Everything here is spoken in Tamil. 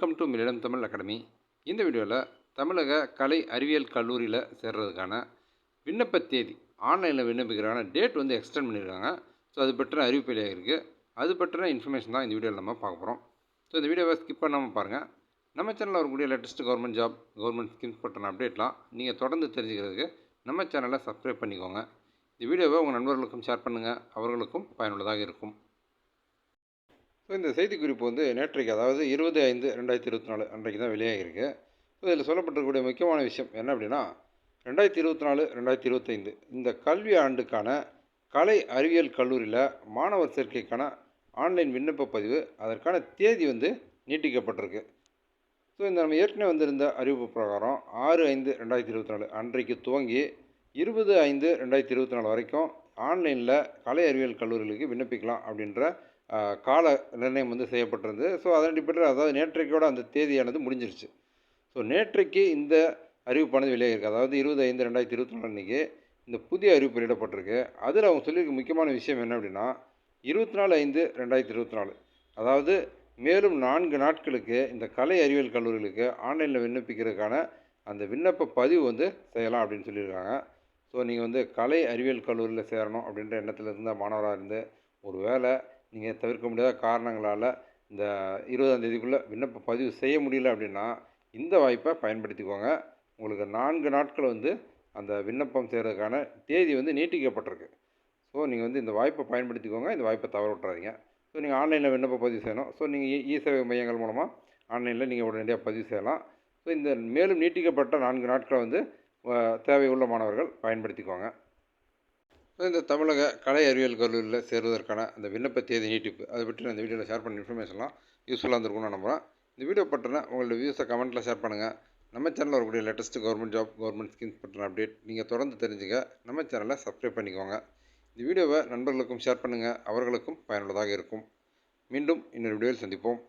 வெல்கம் இடம் தமிழ் அகாடமி இந்த வீடியோவில் தமிழக கலை அறிவியல் கல்லூரியில் சேர்றதுக்கான விண்ணப்ப தேதி ஆன்லைனில் விண்ணப்பிக்கிறதுக்கான டேட் வந்து எக்ஸ்டெண்ட் பண்ணியிருக்காங்க ஸோ அது பற்றின அறிவிப்பிலையாக இருக்குது அது பற்றின இன்ஃபர்மேஷன் தான் இந்த வீடியோவில் நம்ம பார்க்க போகிறோம் ஸோ இந்த வீடியோவை ஸ்கிப் பண்ணாமல் பாருங்கள் நம்ம சேனலில் வரக்கூடிய latest government job government schemes பற்றின அப்டேட்லாம் நீங்கள் தொடர்ந்து தெரிஞ்சுக்கிறதுக்கு நம்ம சேனலை சப்ஸ்கிரைப் பண்ணிக்கோங்க. இந்த வீடியோவை உங்கள் நண்பர்களுக்கும் ஷேர் பண்ணுங்கள் அவர்களுக்கும் பயனுள்ளதாக இருக்கும். ஸோ இந்த செய்திக்குறிப்பு வந்து நேற்றைக்கு அதாவது இருபது ஐந்து ரெண்டாயிரத்தி இருபத்தி நாலு அன்றைக்கு தான் வெளியாகிருக்கு ஸோ இதில் சொல்லப்பட்டிருக்கக்கூடிய முக்கியமான விஷயம் என்ன அப்படின்னா ரெண்டாயிரத்தி இருபத்தி நாலு ரெண்டாயிரத்தி இருபத்தைந்து இந்த கல்வி ஆண்டுக்கான கலை அறிவியல் கல்லூரியில் மாணவர் சேர்க்கைக்கான ஆன்லைன் விண்ணப்ப பதிவு அதற்கான தேதி வந்து நீட்டிக்கப்பட்டிருக்கு. ஸோ இந்த நம்ம ஏற்கனவே வந்திருந்த அறிவிப்பு பிரகாரம் ஆறு ஐந்து ரெண்டாயிரத்தி இருபத்தி நாலு அன்றைக்கு துவங்கி இருபது ஐந்து ரெண்டாயிரத்தி இருபத்தி நாலு வரைக்கும் ஆன்லைனில் கலை அறிவியல் கல்லூரிகளுக்கு விண்ணப்பிக்கலாம் அப்படின்ற கால நிர்ணயம் வந்து செய்யப்பட்டிருந்தது. ஸோ அதன் அடிப்படையில் அதாவது நேற்றைக்கோட அந்த தேதியானது முடிஞ்சிருச்சு. ஸோ நேற்றைக்கு இந்த அறிவிப்பானது வெளியாகிருக்கு அதாவது இருபது ஐந்து ரெண்டாயிரத்தி இருபத்தி நாலு அன்றைக்கி இந்த புதிய அறிவிப்பு வெளியிடப்பட்டிருக்கு. அதில் அவங்க சொல்லியிருக்க முக்கியமான விஷயம் என்ன அப்படின்னா இருபத்தி நாலு ஐந்து ரெண்டாயிரத்தி இருபத்தி நாலு அதாவது மேலும் நான்கு நாட்களுக்கு இந்த கலை அறிவியல் கல்லூரிகளுக்கு ஆன்லைனில் விண்ணப்பிக்கிறதுக்கான அந்த விண்ணப்ப பதிவு வந்து செய்யலாம் அப்படின்னு சொல்லியிருக்காங்க. ஸோ நீங்கள் வந்து கலை அறிவியல் கல்லூரியில் சேரணும் அப்படின்ற எண்ணத்தில் இருந்த மாணவராக இருந்து ஒரு வேளை நீங்கள் தவிர்க்க முடியாத காரணங்களால் இந்த இருபதாம் தேதிக்குள்ளே விண்ணப்ப பதிவு செய்ய முடியல அப்படின்னா இந்த வாய்ப்பை பயன்படுத்திக்கோங்க. உங்களுக்கு நான்கு நாட்கள் வந்து அந்த விண்ணப்பம் செய்கிறதுக்கான தேதி வந்து நீட்டிக்கப்பட்டிருக்கு. ஸோ நீங்கள் வந்து இந்த வாய்ப்பை பயன்படுத்திக்கோங்க. இந்த வாய்ப்பை தவற விட்றாதீங்க ஸோ நீங்கள் ஆன்லைனில் விண்ணப்ப பதிவு செய்யணும். ஸோ நீங்கள் இ சேவை மையங்கள் மூலமாக ஆன்லைனில் நீங்கள் உடனடியாக பதிவு செய்யலாம். ஸோ இந்த மேலும் நீட்டிக்கப்பட்ட நான்கு நாட்களை வந்து தேவை தேவையுள்ள மாணவர்கள் பயன்படுத்திக்கோங்க. இந்த தமிழக கலை அறிவியல் கல்லூரியில் சேருவதற்கான அந்த விண்ணப்ப தேதி நீட்டிப்பு. அதை பற்றி நான் இந்த வீடியோவில் ஷேர் பண்ண இன்ஃபர்மேஷன்லாம் யூஸ்ஃபுல்லாக இருந்திருக்கும்னு நம்புகிறேன் இந்த வீடியோ பற்றினா உங்களோட வியூஸை கமெண்ட்டில் ஷேர் பண்ணுங்கள் நம்ம சேனலில் வரக்கூடிய latest government job government schemes பற்றின அப்டேட் நீங்கள் தொடர்ந்து தெரிஞ்சுக்க நம்ம சேனலை சப்ஸ்கிரைப் பண்ணிக்கோங்க. இந்த வீடியோவை நண்பர்களுக்கும் ஷேர் பண்ணுங்கள் அவர்களுக்கும் பயனுள்ளதாக இருக்கும். மீண்டும் இன்னொரு வீடியோவில் சந்திப்போம்.